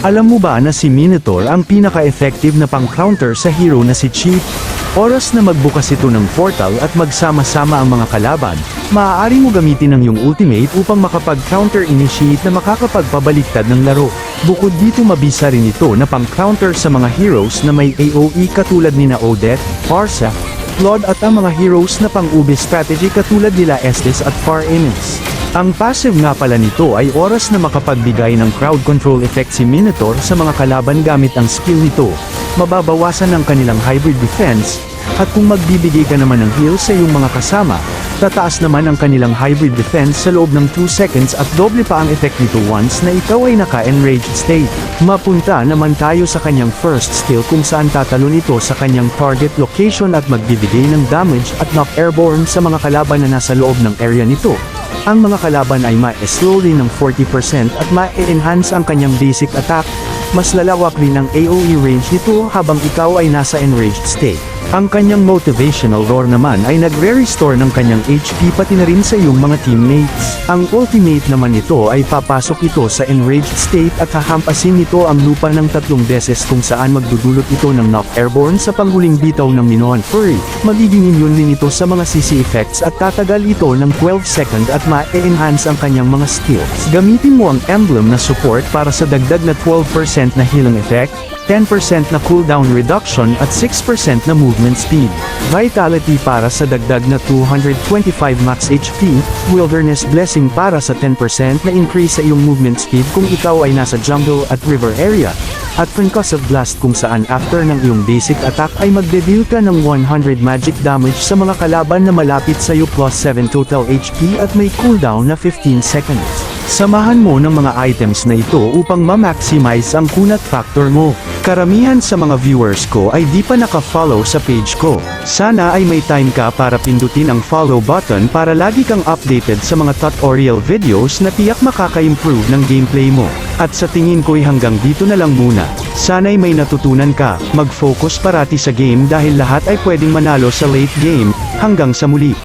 Alam mo ba na si Minotaur ang pinaka-effective na pang-counter sa hero na si Chief? Oras na magbukas ito ng portal at magsama-sama ang mga kalaban, maaari mo gamitin ang iyong ultimate upang makapag-counter initiate na makakapagpabaliktad ng laro. Bukod dito mabisa rin ito na pang-counter sa mga heroes na may AoE katulad ni Odette, Parsa, Claude at ang mga heroes na pang-ube strategy katulad nila Estes at Far Eminence. Ang passive nga pala nito ay oras na makapagbigay ng crowd control effect si Minotaur sa mga kalaban gamit ang skill nito. Mababawasan ang kanilang hybrid defense, at kung magbibigay ka naman ng heal sa iyong mga kasama, tataas naman ang kanilang hybrid defense sa loob ng 2 seconds at doble pa ang effect nito once na ikaw ay naka-enraged state. Mapunta naman tayo sa kanyang first skill kung saan tatalon ito sa kanyang target location at magbibigay ng damage at knock airborne sa mga kalaban na nasa loob ng area nito. Ang mga kalaban ay ma-slowly ng 40% at ma-enhance ang kanyang basic attack. Mas lalawak rin ang AoE range nito habang ikaw ay nasa enraged state. Ang kanyang motivational roar naman ay nagre-restore ng kanyang HP pati na rin sa iyong mga teammates. Ang ultimate naman nito ay papasok ito sa enraged state at hahampasin nito ang lupa ng tatlong beses kung saan magdudulot ito ng knock airborne sa panghuling bitaw ng Minoan Fury. Magiging immune din ito sa mga CC effects at tatagal ito ng 12 second at ma-enhance ang kanyang mga skills. Gamitin mo ang emblem na support para sa dagdag na 12% na healing effect, 10% na cooldown reduction at 6% na movement speed. Vitality para sa dagdag na 225 max HP, Wilderness Blessing para sa 10% na increase sa iyong movement speed kung ikaw ay nasa jungle at river area, at Concussive Blast kung saan after ng iyong basic attack ay magde-deal ka ng 100 magic damage sa mga kalaban na malapit sa iyo plus 7 total HP at may cooldown na 15 seconds. Samahan mo ng mga items na ito upang ma-maximize ang kunat factor mo. Karamihan sa mga viewers ko ay di pa naka-follow sa page ko. Sana ay may time ka para pindutin ang follow button para lagi kang updated sa mga tutorial videos na tiyak makaka-improve ng gameplay mo. At sa tingin ko'y hanggang dito na lang muna. Sana'y may natutunan ka, mag-focus parati sa game dahil lahat ay pwedeng manalo sa late game. Hanggang sa muli.